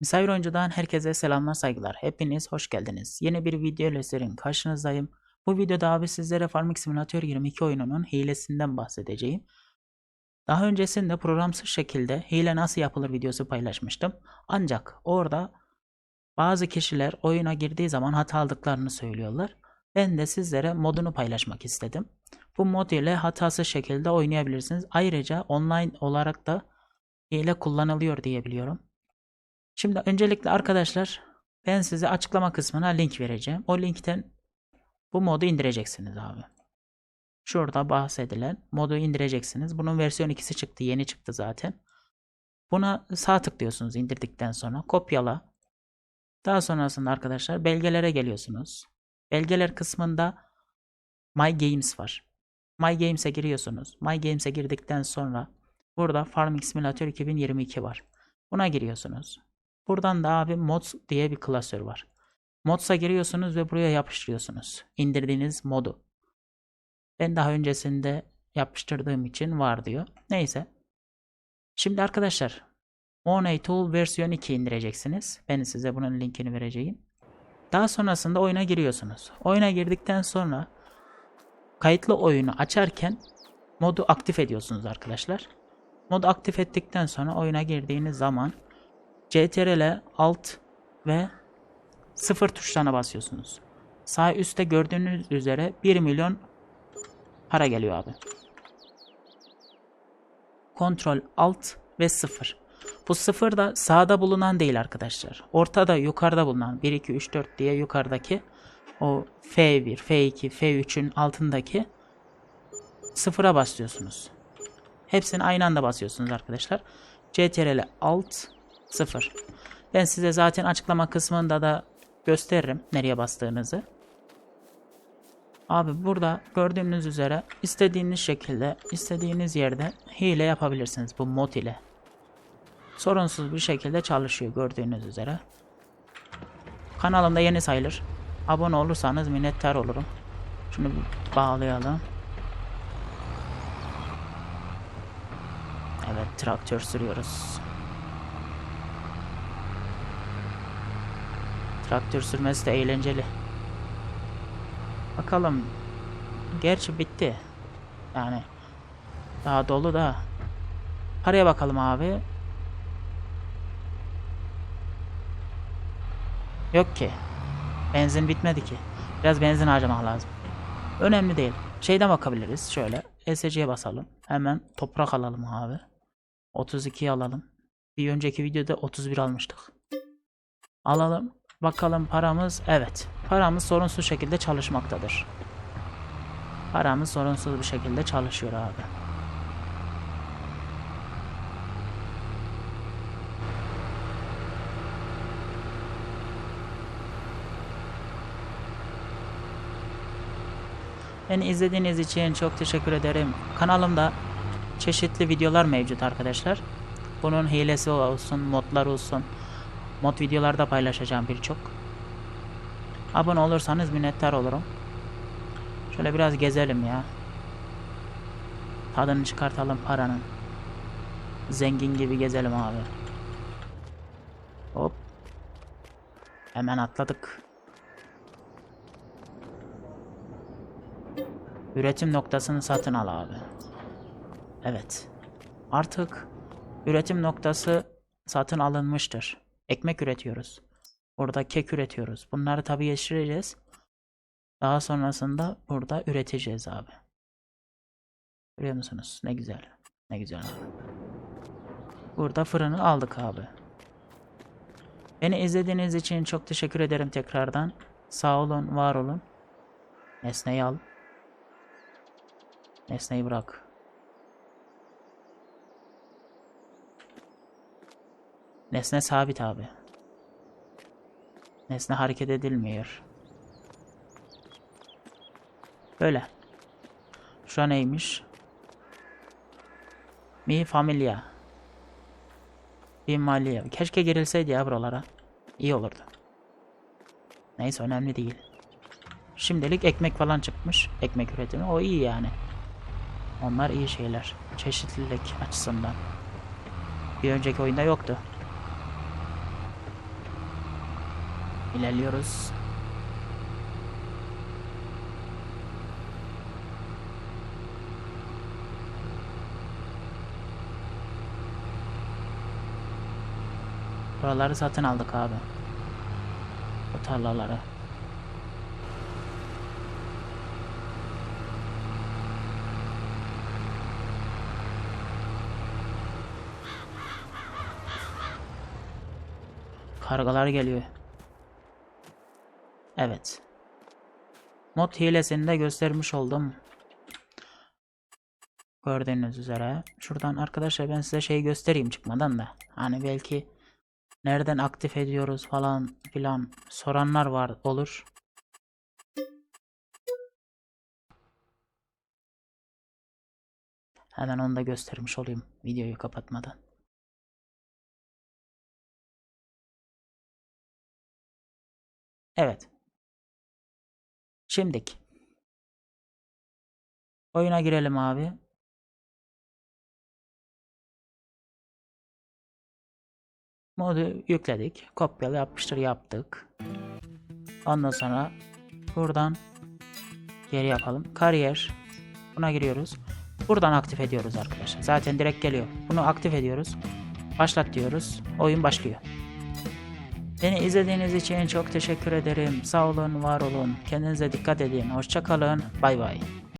Misafir oyuncudan herkese selamlar saygılar. Hepiniz hoş geldiniz. Yeni bir video ile sizlerin karşınızdayım. Bu videoda abi sizlere Farming Simulator 22 oyununun hilesinden bahsedeceğim. Daha öncesinde programsız şekilde hile nasıl yapılır videosu paylaşmıştım. Ancak orada bazı kişiler oyuna girdiği zaman hata aldıklarını söylüyorlar. Ben de sizlere modunu paylaşmak istedim. Bu mod ile hatasız şekilde oynayabilirsiniz. Ayrıca online olarak da hile kullanılıyor diye biliyorum. Şimdi öncelikle arkadaşlar ben size açıklama kısmına link vereceğim. O linkten bu modu indireceksiniz abi. Şurada bahsedilen modu indireceksiniz. Bunun versiyon 2'si çıktı. Yeni çıktı zaten. Buna sağ tıklıyorsunuz indirdikten sonra. Kopyala. Daha sonrasında arkadaşlar belgelere geliyorsunuz. Belgeler kısmında My Games var. My Games'e giriyorsunuz. My Games'e girdikten sonra burada Farming Simulator 2022 var. Buna giriyorsunuz. Buradan da abi mods diye bir klasör var. Mods'a giriyorsunuz ve buraya yapıştırıyorsunuz. İndirdiğiniz modu. Ben daha öncesinde yapıştırdığım için var diyor. Neyse. Şimdi arkadaşlar Money Tool versiyon 2 indireceksiniz. Ben size bunun linkini vereceğim. Daha sonrasında oyuna giriyorsunuz. Oyuna girdikten sonra kayıtlı oyunu açarken modu aktif ediyorsunuz arkadaşlar. Modu aktif ettikten sonra oyuna girdiğiniz zaman CTRL Alt ve 0 tuşlarına basıyorsunuz. Sağ üstte gördüğünüz üzere 1 milyon para geliyor abi. Kontrol Alt ve 0. Bu 0 da sağda bulunan değil arkadaşlar. Ortada yukarıda bulunan 1 2 3 4 diye yukarıdaki o F1, F2, F3'ün altındaki sıfıra basıyorsunuz. Hepsini aynı anda basıyorsunuz arkadaşlar. CTRL Alt 0. Ben size zaten açıklama kısmında da gösteririm nereye bastığınızı. Abi burada gördüğünüz üzere istediğiniz şekilde istediğiniz yerde hile yapabilirsiniz bu mod ile. Sorunsuz bir şekilde çalışıyor gördüğünüz üzere. Kanalımda yeni sayılır. Abone olursanız minnettar olurum. Şunu bağlayalım. Evet traktör sürüyoruz. Traktör sürmesi de eğlenceli. Bakalım. Gerçi bitti. Yani daha dolu da. Paraya bakalım abi. Yok ki. Benzin bitmedi ki. Biraz benzin harcamak lazım. Önemli değil. Şeyden bakabiliriz. Şöyle. SC'ye basalım. Hemen toprak alalım abi. 32 alalım. Bir önceki videoda 31 almıştık. Alalım. Bakalım paramız. Evet. Paramız sorunsuz şekilde çalışmaktadır. Paramız sorunsuz bir şekilde çalışıyor abi. Beni izlediğiniz için çok teşekkür ederim. Kanalımda çeşitli videolar mevcut arkadaşlar. Bunun hilesi olsun, modlar olsun. Mod videolarda paylaşacağım birçok. Abone olursanız minnettar olurum. Şöyle biraz gezelim ya. Tadını çıkartalım paranın. Zengin gibi gezelim abi. Hop. Hemen atladık. Üretim noktasını satın al abi. Evet. Artık üretim noktası satın alınmıştır. Ekmek üretiyoruz. Burada kek üretiyoruz. Bunları tabi yetiştireceğiz. Daha sonrasında burada üreteceğiz abi. Görüyor musunuz? Ne güzel. Ne güzel. Burada fırını aldık abi. Beni izlediğiniz için çok teşekkür ederim tekrardan. Sağ olun, var olun. Nesneyi al. Nesneyi bırak. Nesne sabit abi. Nesne hareket edilmiyor. Böyle. Şu an neymiş? Mi familia. Bir maliye. Keşke girilseydi ya buralara. İyi olurdu. Neyse önemli değil. Şimdilik ekmek falan çıkmış. Ekmek üretimi. O iyi yani. Onlar iyi şeyler. Çeşitlilik açısından. Bir önceki oyunda yoktu. İlerliyoruz. Buraları satın aldık abi. Bu tarlaları. Kargalar geliyor. Evet. Mod hilesini de göstermiş oldum. Gördüğünüz üzere. Şuradan arkadaşlar ben size şey göstereyim çıkmadan da. Hani belki nereden aktif ediyoruz falan filan soranlar var olur. Hemen onu da göstermiş olayım videoyu kapatmadan. Evet. Şimdik. Oyuna girelim abi. Modu yükledik. Kopyala yapıştır yaptık. Ondan sonra buradan geri yapalım. Kariyer. Buna giriyoruz. Buradan aktif ediyoruz arkadaşlar. Zaten direkt geliyor. Bunu aktif ediyoruz. Başlat diyoruz. Oyun başlıyor. Beni izlediğiniz için çok teşekkür ederim. Sağ olun, var olun. Kendinize dikkat edin. Hoşça kalın. Bay bay.